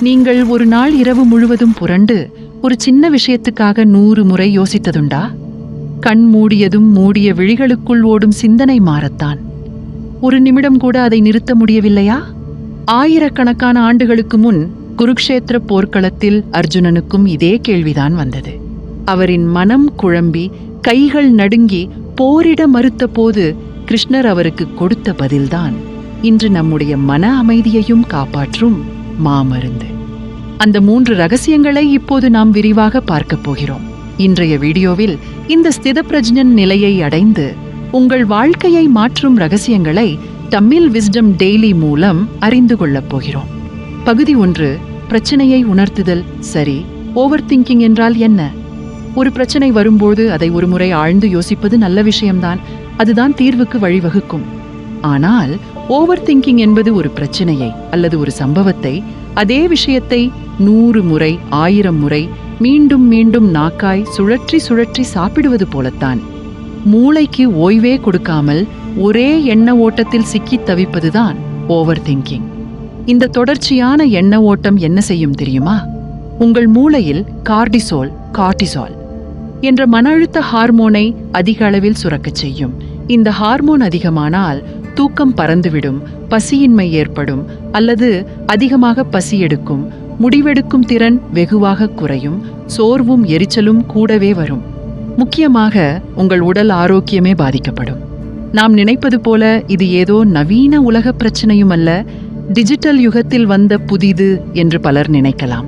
நீங்கள் ஒரு நாள் இரவு முழுவதும் புரண்டு ஒரு சின்ன விஷயத்துக்காக நூறு முறை யோசித்ததுண்டா? கண் மூடியதும் மூடிய விழிகளுக்குள் ஓடும் சிந்தனை மாறத்தான். ஒரு நிமிடம் கூட அதை நிறுத்த முடியவில்லையா? ஆயிரக்கணக்கான ஆண்டுகளுக்கு முன் குருக்ஷேத்திர போர்க்களத்தில் அர்ஜுனனுக்கும் இதே கேள்விதான் வந்தது. அவரின் மனம் குழம்பி கைகள் நடுங்கி போரிட மறுத்தபோது கிருஷ்ணர் அவருக்கு கொடுத்த பதில்தான் இன்று நம்முடைய மன அமைதியையும் காப்பாற்றும் மாமருந்து. அந்த மூன்று ரகசியங்களை இப்போது நாம் விரிவாக பார்க்கப் போகிறோம். இன்றைய வீடியோவில் இந்த ஸ்திதப்பிரஜ்ஞன் நிலையை அடைந்து உங்கள் வாழ்க்கையை மாற்றும் ரகசியங்களை தமிழ் விஸ்டம் டெய்லி மூலம் அறிந்து கொள்ளப் போகிறோம். பகுதி ஒன்று பிரச்சனையை உணர்த்துதல். சரி ஓவர் திங்கிங் என்றால் என்ன? ஒரு பிரச்சனை வரும்போது அதை ஒருமுறை ஆழ்ந்து யோசிப்பது நல்ல விஷயம்தான். அதுதான் தீர்வுக்கு வழிவகுக்கும். ஆனால் ஓவர் திங்கிங் என்பது ஒரு பிரச்சனையை அல்லது ஒரு சம்பவத்தை அதே விஷயத்தை நூறு முறை ஆயிரம் முறை மீண்டும் மீண்டும் நாக்காய் சுழற்றி சுழற்றி சாப்பிடுவது போலத்தான். மூளைக்கு ஓய்வே கொடுக்காமல் ஒரே எண்ண ஓட்டத்தில் சிக்கித் தவிப்பதுதான் ஓவர் திங்கிங் இந்த தொடர்ச்சியான எண்ண ஓட்டம் என்ன செய்யும் தெரியுமா? உங்கள் மூளையில் கார்டிசோல் கார்டிசால் என்ற மன அழுத்த ஹார்மோனை அதிக அளவில் சுரக்கச் செய்யும். இந்த ஹார்மோன் அதிகமானால் தூக்கம் பறந்துவிடும் பசியின்மை ஏற்படும் அல்லது அதிகமாக பசி எடுக்கும் முடிவெடுக்கும் திறன் வெகுவாக குறையும் சோர்வும் எரிச்சலும் கூடவே வரும். முக்கியமாக உங்கள் உடல் ஆரோக்கியமே பாதிக்கப்படும். நாம் நினைப்பது போல இது ஏதோ நவீன உலக பிரச்சனையும் அல்ல டிஜிட்டல் யுகத்தில் வந்த புதிது என்று பலர் நினைக்கலாம்.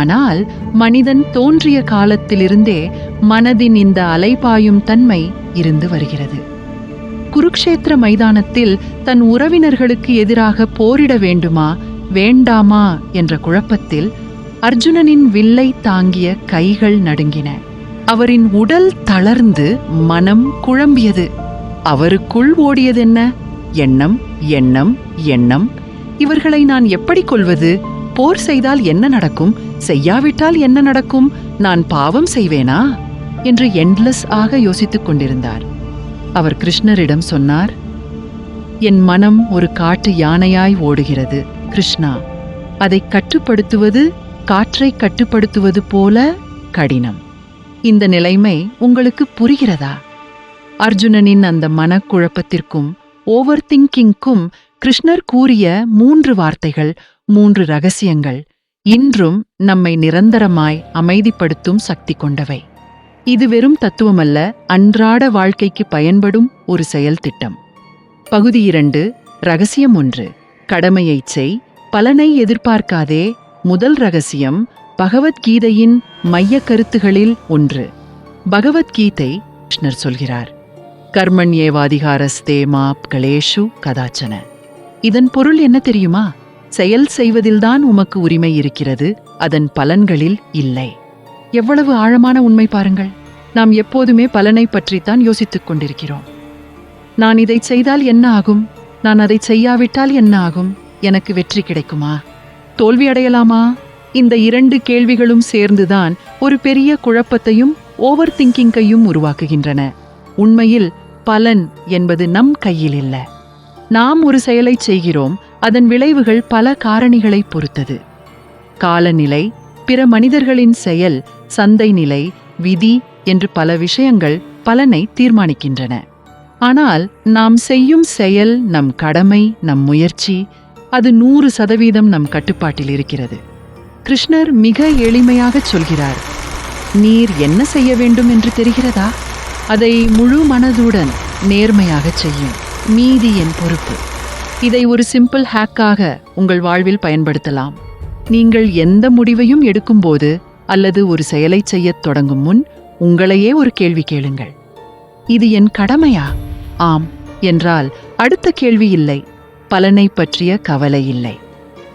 ஆனால் மனிதன் தோன்றிய காலத்திலிருந்தே மனதின் இந்த அலைபாயும் தன்மை இருந்து வருகிறது. குருக்ஷேத்திர மைதானத்தில் தன் உறவினர்களுக்கு எதிராக போரிட வேண்டுமா? வேண்டாமா? என்ற குழப்பத்தில் அர்ஜுனனின் வில்லை தாங்கிய கைகள் நடுங்கின. அவரின் உடல் தளர்ந்து மனம் குழம்பியது. அவருக்குள் ஓடியதென்ன? எண்ணம் எண்ணம் எண்ணம். இவர்களை நான் எப்படி கொள்வது போர் செய்தால் என்ன நடக்கும்? செய்யாவிட்டால் என்ன நடக்கும்? நான் பாவம் செய்வேனா? என்று எண்ட்லெஸ் ஆக யோசித்துக் கொண்டிருந்தார். அவர் கிருஷ்ணரிடம் சொன்னார் என் மனம் ஒரு காட்டு யானையாய் ஓடுகிறது கிருஷ்ணா. அதை கட்டுப்படுத்துவது காற்றை கட்டுப்படுத்துவது போல கடினம். இந்த நிலைமை உங்களுக்கு புரிகிறதா? அர்ஜுனனின் அந்த மனக்குழப்பத்திற்கும் ஓவர் திங்கிங்க்கும் கிருஷ்ணர் கூறிய மூன்று வார்த்தைகள் மூன்று ரகசியங்கள் இன்றும் நம்மை நிரந்தரமாய் அமைதிப்படுத்தும் சக்தி கொண்டவை. இது வெறும் தத்துவமல்ல அன்றாட வாழ்க்கைக்கு பயன்படும் ஒரு செயல் திட்டம் பகுதி இரண்டு ரகசியம் ஒன்று. கடமையைச் செய் பலனை எதிர்பார்க்காதே. முதல் ரகசியம் பகவத்கீதையின் மைய கருத்துகளில் ஒன்று. பகவத்கீதை கிருஷ்ணர் சொல்கிறார் கர்மண்யேவாதிகாரஸ்தே மாப் களேஷு கதாச்சன. இதன் பொருள் என்ன தெரியுமா? செயல் செய்வதில்தான் உமக்கு உரிமை இருக்கிறது அதன் பலன்களில் இல்லை. எவ்வளவு ஆழமான உண்மை பாருங்கள். நாம் எப்போதுமே பலனை பற்றித்தான் யோசித்துக் கொண்டிருக்கிறோம். நான் இதை செய்தால் என்ன ஆகும்? நான் அதை செய்யாவிட்டால் என்ன ஆகும்? எனக்கு வெற்றி கிடைக்குமா? தோல்வி அடையலாமா? இந்த இரண்டு கேள்விகளும் சேர்ந்துதான் ஒரு பெரிய குழப்பத்தையும் ஓவர் திங்கிங்கையும் உருவாக்குகின்றன. உண்மையில் பலன் என்பது நம் கையில் இல்லை. நாம் ஒரு செயலை செய்கிறோம் அதன் விளைவுகள் பல காரணிகளை பொறுத்தது. காலநிலை பிற மனிதர்களின் செயல் சந்தை நிலை விதி என்று பல விஷயங்கள் பலனை தீர்மானிக்கின்றன. ஆனால் நாம் செய்யும் செயல் நம் கடமை நம் முயற்சி அது நூறு சதவீதம் நம் கட்டுப்பாட்டில் இருக்கிறது. கிருஷ்ணர் மிக எளிமையாகச் சொல்கிறார் நீர் என்ன செய்ய வேண்டும் என்று தெரிகிறதா? அதை முழு மனதுடன் நேர்மையாகச் செய்யும். மீதி என் பொறுப்பு. இதை ஒரு சிம்பிள் ஹேக்காக உங்கள் வாழ்வில் பயன்படுத்தலாம். நீங்கள் எந்த முடிவையும் எடுக்கும்போது அல்லது ஒரு செயலை செய்யத் தொடங்கும் முன் உங்களையே ஒரு கேள்வி கேளுங்கள். இது என் கடமையா? ஆம் என்றால் அடுத்த கேள்வி இல்லை. பலனை பற்றிய கவலை இல்லை.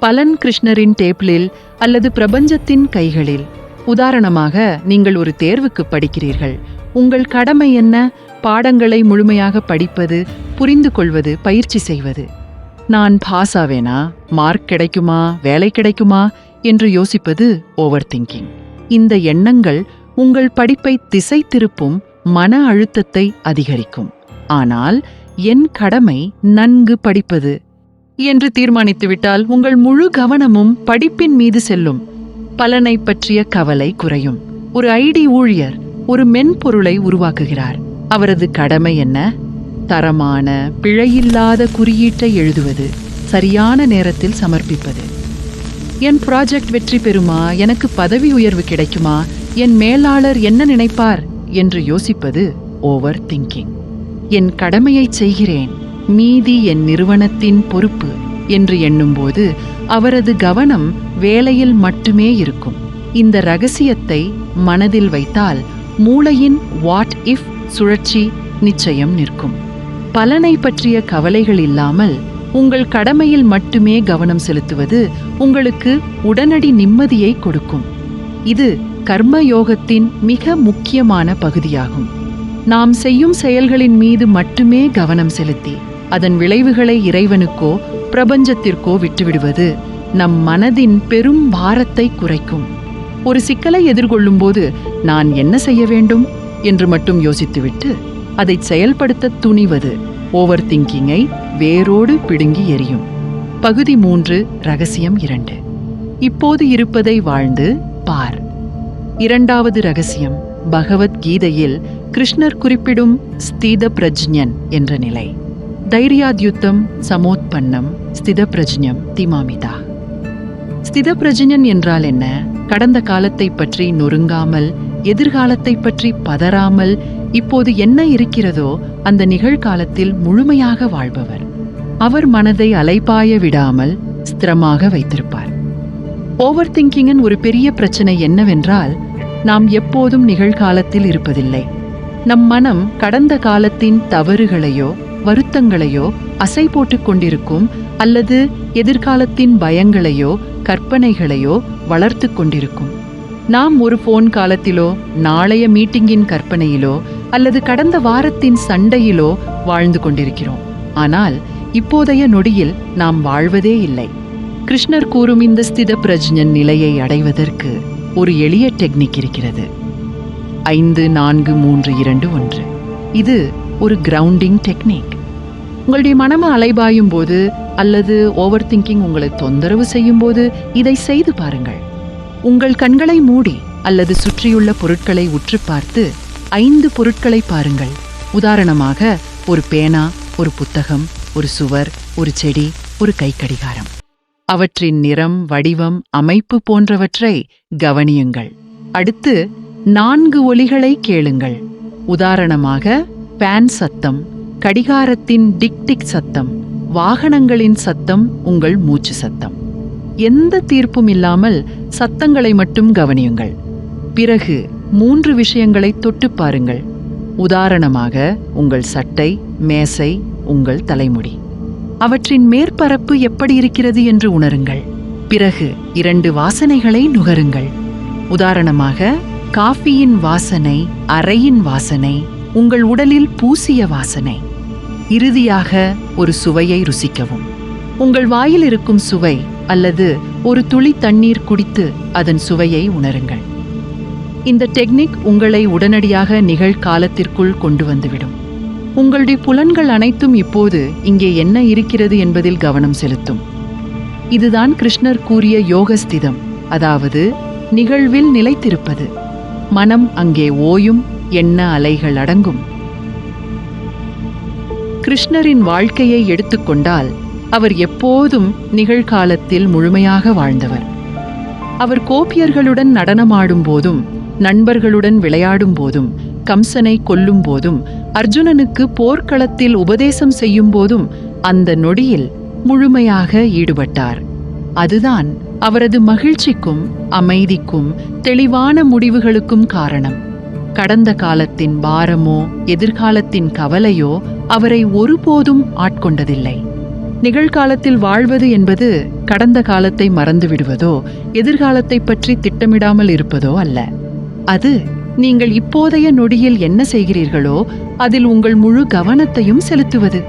பலன் கிருஷ்ணரின் டேபிளில் அல்லது பிரபஞ்சத்தின் கைகளில். உதாரணமாக நீங்கள் ஒரு தேர்வுக்கு படிக்கிறீர்கள். உங்கள் கடமை என்ன? பாடங்களை முழுமையாக படிப்பது புரிந்து கொள்வது பயிற்சி செய்வது. நான் பாஸ் ஆவேனா மார்க் கிடைக்குமா? வேலை கிடைக்குமா? என்று யோசிப்பது ஓவர் திங்கிங். இந்த எண்ணங்கள் உங்கள் படிப்பை திசை திருப்பும் மன அழுத்தத்தை அதிகரிக்கும். ஆனால் என் கடமை நன்கு படிப்பது. என்று தீர்மானித்துவிட்டால் உங்கள் முழு கவனமும் படிப்பின் மீது செல்லும். பலனை பற்றிய கவலை குறையும். ஒரு ஐடி ஊழியர் ஒரு மென்பொருளை உருவாக்குகிறார். அவரது கடமை என்ன? தரமான பிழையில்லாத குறியீட்டை எழுதுவது. சரியான நேரத்தில் சமர்ப்பிப்பது. என் ப்ராஜெக்ட் வெற்றி பெறுமா? எனக்கு பதவி உயர்வு கிடைக்குமா? என் மேலாளர் என்ன நினைப்பார்? என்று யோசிப்பது ஓவர் திங்கிங் என் கடமையைச் செய்கிறேன். மீதி என் நிறுவனத்தின் பொறுப்பு என்று எண்ணும்போது அவரது கவனம் வேலையில் மட்டுமே இருக்கும். இந்த ரகசியத்தை மனதில் வைத்தால் மூளையின் வாட் இஃப் சுழற்சி நிச்சயம் நிற்கும். பலனை பற்றிய கவலைகள் இல்லாமல் உங்கள் கடமையில் மட்டுமே கவனம் செலுத்துவது உங்களுக்கு உடனடி நிம்மதியை கொடுக்கும். இது கர்மயோகத்தின் மிக முக்கியமான பகுதியாகும். நாம் செய்யும் செயல்களின் மீது மட்டுமே கவனம் செலுத்தி அதன் விளைவுகளை இறைவனுக்கோ பிரபஞ்சத்திற்கோ விட்டுவிடுவது நம் மனதின் பெரும் பாரத்தை குறைக்கும். ஒரு சிக்கலை எதிர்கொள்ளும்போது நான் என்ன செய்ய வேண்டும்? என்று மட்டும் யோசித்துவிட்டு அதை செயல்படுத்த துணிவது ஓவர் திங்கிங்கை வேரோடு பிடுங்கி எறியும். பகுதி மூன்று ரகசியம் இரண்டு. இப்போது இருப்பதை வாழ்ந்து பார். இரண்டாவது ரகசியம் பகவத்கீதையில் கிருஷ்ணர் குறிப்பிடும் ஸ்தித பிரஜ்ஞன் என்ற நிலை. தைரியாத்யுத்தம் சமோத்பன்னம் ஸ்தித பிரஜ்ஞம் திமாமிதா. ஸ்தித பிரஜ்ஞன் என்றால் என்ன? கடந்த காலத்தை பற்றி நொறுங்காமல் எதிர்காலத்தை பற்றி பதறாமல் இப்போது என்ன இருக்கிறதோ அந்த நிகழ்காலத்தில் முழுமையாக வாழ்பவர். அவர் மனதை அலைபாய விடாமல் ஸ்திரமாக வைத்திருப்பார். ஓவர் திங்கிங்கின் ஒரு பெரிய பிரச்சனை என்னவென்றால் நாம் எப்போதும் நிகழ்காலத்தில் இருப்பதில்லை. நம் மனம் கடந்த காலத்தின் தவறுகளையோ வருத்தங்களையோ அசை போட்டுக் கொண்டிருக்கும் அல்லது எதிர்காலத்தின் பயங்களையோ கற்பனைகளையோ வளர்த்து கொண்டிருக்கும். நாம் ஒரு போன் காலத்திலோ நாளைய மீட்டிங்கின் கற்பனையிலோ அல்லது கடந்த வாரத்தின் சண்டையிலோ வாழ்ந்து கொண்டிருக்கிறோம். ஆனால் இப்போதைய நொடியில் நாம் வாழ்வதே இல்லை. கிருஷ்ணர் கூறும் இந்த ஸ்தித பிரஜ்ஞன் நிலையை அடைவதற்கு ஒரு எளிய டெக்னிக் இருக்கிறது. ஐந்து நான்கு மூன்று இரண்டு ஒன்று. இது ஒரு கிரவுண்டிங் டெக்னிக் உங்களுடைய மனம் அலைபாயும் போது அல்லது ஓவர் திங்கிங் உங்களை தொந்தரவு செய்யும் போது இதை செய்து பாருங்கள். உங்கள் கண்களை மூடி அல்லது சுற்றியுள்ள பொருட்களை உற்று பார்த்து ஐந்து பொருட்களை பாருங்கள். உதாரணமாக ஒரு பேனா ஒரு புத்தகம் ஒரு சுவர் ஒரு செடி ஒரு கைக்கடிகாரம். அவற்றின் நிறம் வடிவம் அமைப்பு போன்றவற்றை கவனியுங்கள். அடுத்து நான்கு ஒலிகளை கேளுங்கள். உதாரணமாக பேன் சத்தம் கடிகாரத்தின் டிக் டிக் சத்தம் வாகனங்களின் சத்தம் உங்கள் மூச்சு சத்தம். எந்த தீர்ப்பும் இல்லாமல் சத்தங்களை மட்டும் கவனியுங்கள். பிறகு மூன்று விஷயங்களை தொட்டு பாருங்கள். உதாரணமாக உங்கள் சட்டை மேசை உங்கள் தலைமுடி. அவற்றின் மேற்பரப்பு எப்படி இருக்கிறது என்று உணருங்கள். பிறகு இரண்டு வாசனைகளை நுகருங்கள். உதாரணமாக காஃபியின் வாசனை அறையின் வாசனை உங்கள் உடலில் பூசிய வாசனை. இறுதியாக ஒரு சுவையை ருசிக்கவும். உங்கள் வாயில் இருக்கும் சுவை அல்லது ஒரு துளி தண்ணீர் குடித்து அதன் சுவையை உணருங்கள். இந்த டெக்னிக் உங்களை உடனடியாக நிகழ்காலத்திற்குள் கொண்டு வந்துவிடும். உங்களுடைய புலன்கள் அனைத்தும் இப்போது இங்கே என்ன இருக்கிறது என்பதில் கவனம் செலுத்தும். இதுதான் கிருஷ்ணர் கூறிய யோகஸ்திதம் அதாவது நிகழ்வில் நிலைத்திருப்பது. மனம் அங்கே ஓயும் எண்ண அலைகள் அடங்கும். கிருஷ்ணரின் வாழ்க்கையை எடுத்துக்கொண்டால் அவர் எப்போதும் நிகழ்காலத்தில் முழுமையாக வாழ்ந்தவர். அவர் கோபியர்களுடன் நடனமாடும் போதும் நண்பர்களுடன் விளையாடும் போதும் கம்சனை கொல்லும் போதும் அர்ஜுனனுக்கு போர்க்களத்தில் உபதேசம் செய்யும் போதும் அந்த நொடியில் முழுமையாக ஈடுபட்டார். அதுதான் அவரது மகிழ்ச்சிக்கும் அமைதிக்கும் தெளிவான முடிவுகளுக்கும் காரணம். கடந்த காலத்தின் பாரமோ எதிர்காலத்தின் கவலையோ அவரை ஒருபோதும் ஆட்கொண்டதில்லை. நிகழ்காலத்தில் வாழ்வது என்பது கடந்த காலத்தை மறந்து விடுவதோ எதிர்காலத்தை பற்றி திட்டமிடாமல் இருப்பதோ அல்ல. அது நீங்கள் இப்போதைய நொடியில் என்ன செய்கிறீர்களோ அதில் உங்கள் முழு கவனத்தையும் செலுத்துவது.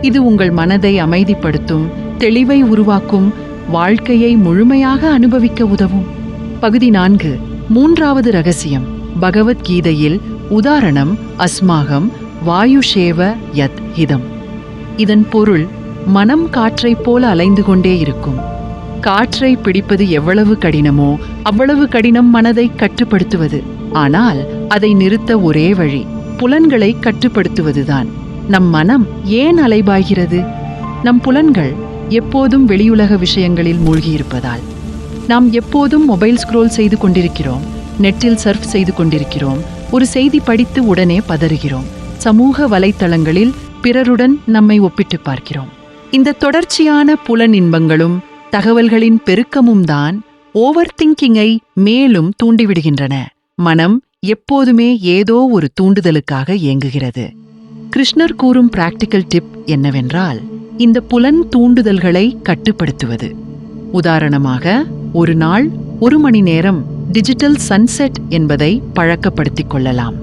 இது உங்கள் மனதை அமைதிப்படுத்தும் தெளிவை உருவாக்கும் வாழ்க்கையை முழுமையாக அனுபவிக்க உதவும். பகுதி நான்கு மூன்றாவது ரகசியம் பகவத்கீதையில் உதாரணம் அஸ்மாகம் வாயுஷேவ யத் ஹிதம். இதன் பொருள் மனம் காற்றைப் போல அலைந்து கொண்டே இருக்கும். காற்றை பிடிப்பது எவ்வளவு கடினமோ அவ்வளவு கடினம் மனதை கட்டுப்படுத்துவது. ஆனால் அதை நிறுத்த ஒரே வழி புலன்களை கட்டுப்படுத்துவதுதான். நம் மனம் ஏன் அலைபாய்கிறது? நம் புலன்கள் எப்போதும் வெளியுலக விஷயங்களில் மூழ்கியிருப்பதால். நாம் எப்போதும் மொபைல் ஸ்க்ரோல் செய்து கொண்டிருக்கிறோம் நெட்டில் சர்ஃப் செய்து கொண்டிருக்கிறோம் ஒரு செய்தி படித்து உடனே பதறுகிறோம். சமூக வலைத்தளங்களில் பிறருடன் நம்மை ஒப்பிட்டு பார்க்கிறோம். இந்த தொடர்ச்சியான புலன் இன்பங்களும் தகவல்களின் பெருக்கமும் தான் ஓவர் திங்கிங்கை மேலும் தூண்டிவிடுகின்றன. மனம் எப்போதுமே ஏதோ ஒரு தூண்டுதலுக்காக இயங்குகிறது. கிருஷ்ணர் கூறும் பிராக்டிக்கல் டிப் என்னவென்றால் இந்த புலன் தூண்டுதல்களை கட்டுப்படுத்துவது. உதாரணமாக ஒரு நாள் ஒரு மணி நேரம் டிஜிட்டல் சன்செட் என்பதை பழக்கப்படுத்திக் கொள்ளலாம்.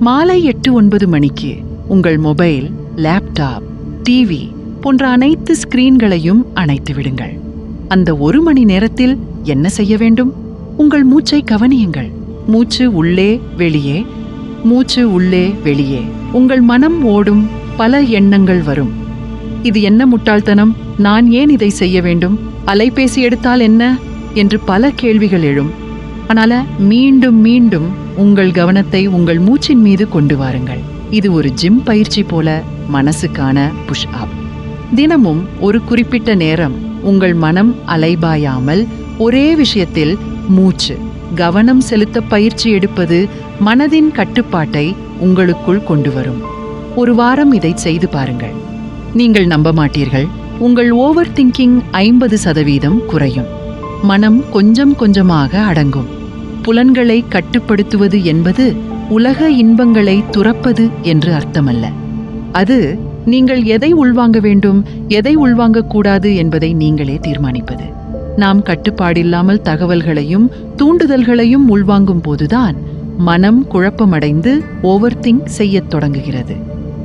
மாலை எட்டு ஒன்பது மணிக்கு உங்கள் மொபைல் லேப்டாப் டிவி போன்ற அனைத்து ஸ்கிரீன்களையும் அணைத்து விடுங்கள். அந்த ஒரு மணி நேரத்தில் என்ன செய்ய வேண்டும்? உங்கள் மூச்சை கவனியுங்கள். மூச்சு உள்ளே வெளியே. மூச்சு உள்ளே வெளியே. உங்கள் மனம் ஓடும் பல எண்ணங்கள் வரும். இது என்ன முட்டாள்தனம்? நான் ஏன் இதை செய்ய வேண்டும்? அலைபேசி எடுத்தால் என்ன? என்று பல கேள்விகள் எழும். ஆனால மீண்டும் மீண்டும் உங்கள் கவனத்தை உங்கள் மூச்சின் மீது கொண்டு வாருங்கள். இது ஒரு ஜிம் பயிற்சி போல மனசுக்கான புஷ் அப் தினமும் ஒரு குறிப்பிட்ட நேரம் உங்கள் மனம் அலைபாயாமல் ஒரே விஷயத்தில் மூச்சு கவனம் செலுத்த பயிற்சி எடுப்பது மனதின் கட்டுப்பாட்டை உங்களுக்குள் கொண்டு வரும். ஒரு வாரம் இதை செய்து பாருங்கள். நீங்கள் நம்ப மாட்டீர்கள். உங்கள் ஓவர் திங்கிங் ஐம்பது சதவீதம் குறையும். மனம் கொஞ்சம் கொஞ்சமாக அடங்கும். புலன்களை கட்டுப்படுத்துவது என்பது உலக இன்பங்களை துறப்பது என்று அர்த்தமல்ல. அது நீங்கள் எதை உள்வாங்க வேண்டும் எதை உள்வாங்க கூடாது என்பதை நீங்களே தீர்மானிப்பது. நாம் கட்டுப்பாடில்லாமல் தகவல்களையும் தூண்டுதல்களையும் உள்வாங்கும் போதுதான் மனம் குழப்பமடைந்து ஓவர் திங்க் செய்யத் தொடங்குகிறது.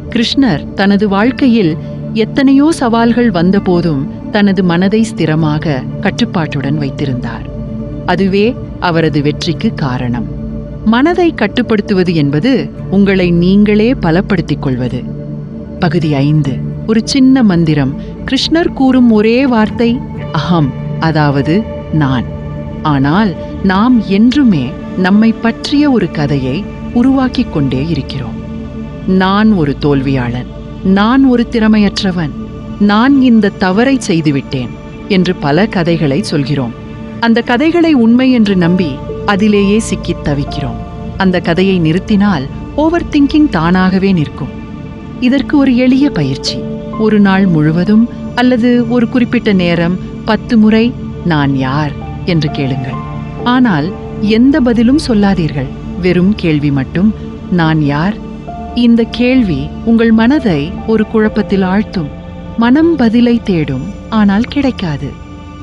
கிருஷ்ணர் தனது வாழ்க்கையில் எத்தனையோ சவால்கள் வந்தபோதும் தனது மனதை ஸ்திரமாக கட்டுப்பாட்டுடன் வைத்திருந்தார். அதுவே அவரது வெற்றிக்கு காரணம். மனதை கட்டுப்படுத்துவது என்பது உங்களை நீங்களே பலப்படுத்திக் கொள்வது. பகுதி ஐந்து. ஒரு சின்ன மந்திரம். கிருஷ்ணர் கூறும் ஒரே வார்த்தை அகம் அதாவது நான் ஆனால் நாம் என்றுமே நம்மை பற்றிய ஒரு கதையை உருவாக்கிக் கொண்டே இருக்கிறோம். நான் ஒரு தோல்வியாளன். நான் ஒரு திறமையற்றவன். நான் இந்த தவறை செய்துவிட்டேன் என்று பல கதைகளை சொல்கிறோம். அந்த கதைகளை உண்மை என்று நம்பி அதிலேயே சிக்கித் தவிக்கிறோம். அந்த கதையை நிறுத்தினால் ஓவர் திங்கிங் தானாகவே நிற்கும். இதற்கு ஒரு எளிய பயிற்சி. ஒரு நாள் முழுவதும் அல்லது ஒரு குறிப்பிட்ட நேரம் பத்து முறை நான் யார் என்று கேளுங்கள். ஆனால் எந்த பதிலும் சொல்லாதீர்கள். வெறும் கேள்வி மட்டும் நான் யார்? இந்த கேள்வி உங்கள் மனதை ஒரு குழப்பத்தில் ஆழ்த்தும். மனம் பதிலை தேடும் ஆனால் கிடைக்காது.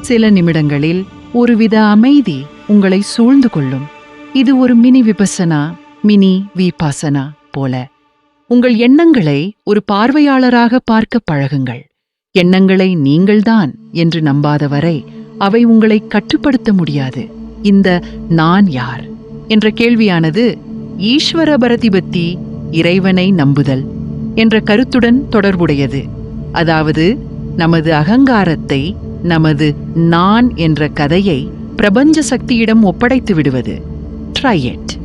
சில நிமிடங்களில் ஒருவித அமைதி உங்களை சூழ்ந்து கொள்ளும். இது ஒரு மினி விபசனா மினி விபாசனா போல. உங்கள் எண்ணங்களை ஒரு பார்வையாளராக பார்க்க பழகுங்கள். எண்ணங்களை நீங்கள்தான் என்று நம்பாதவரை அவை உங்களை கட்டுப்படுத்த முடியாது. இந்த நான் யார்? என்ற கேள்வியானது ஈஸ்வர பரதிபத்தி இறைவனை நம்புதல் என்ற கருத்துடன் தொடர்புடையது. அதாவது நமது அகங்காரத்தை நமது நான் என்ற கதையை பிரபஞ்ச சக்தியிடம் ஒப்படைத்து விடுவது. ட்ரை இட்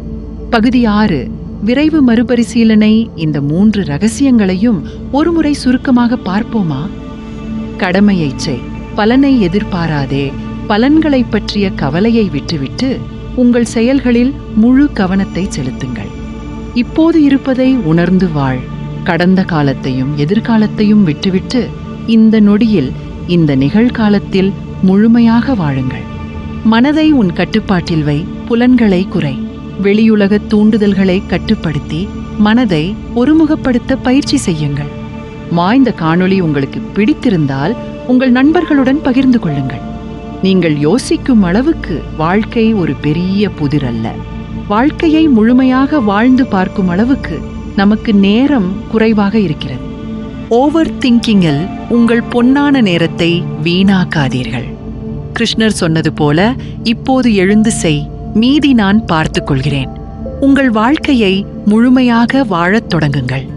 பகுதி ஆறு. விரைவு மறுபரிசீலனை இந்த மூன்று ரகசியங்களையும் ஒருமுறை சுருக்கமாக பார்ப்போமா? கடமையைச் செய். பலனை எதிர்பாராதே. பலன்களைப் பற்றிய கவலையை விட்டுவிட்டு உங்கள் செயல்களில் முழு கவனத்தை செலுத்துங்கள். இப்போது இருப்பதை உணர்ந்து வாழ். கடந்த காலத்தையும் எதிர்காலத்தையும் விட்டுவிட்டு இந்த நொடியில் இந்த நிகழ்காலத்தில் முழுமையாக வாழுங்கள். மனதை உன் கட்டுப்பாட்டில் வை. புலன்களை குறை. வெளியுலக தூண்டுதல்களை கட்டுப்படுத்தி மனதை ஒருமுகப்படுத்த பயிற்சி செய்யுங்கள். மாய்ந்த காணொளி உங்களுக்கு பிடித்திருந்தால் உங்கள் நண்பர்களுடன் பகிர்ந்து கொள்ளுங்கள். நீங்கள் யோசிக்கும் அளவுக்கு வாழ்க்கை ஒரு பெரிய புதிர் அல்ல வாழ்க்கையை முழுமையாக வாழ்ந்து பார்க்கும் அளவுக்கு நமக்கு நேரம் குறைவாக இருக்கிறது. ஓவர் திங்கிங்கில் உங்கள் பொன்னான நேரத்தை வீணாக்காதீர்கள். கிருஷ்ணர் சொன்னது போல இப்போது எழுந்து செய். மீதி நான் பார்த்துக் கொள்கிறேன் உங்கள் வாழ்க்கையை முழுமையாக வாழத் தொடங்குங்கள்.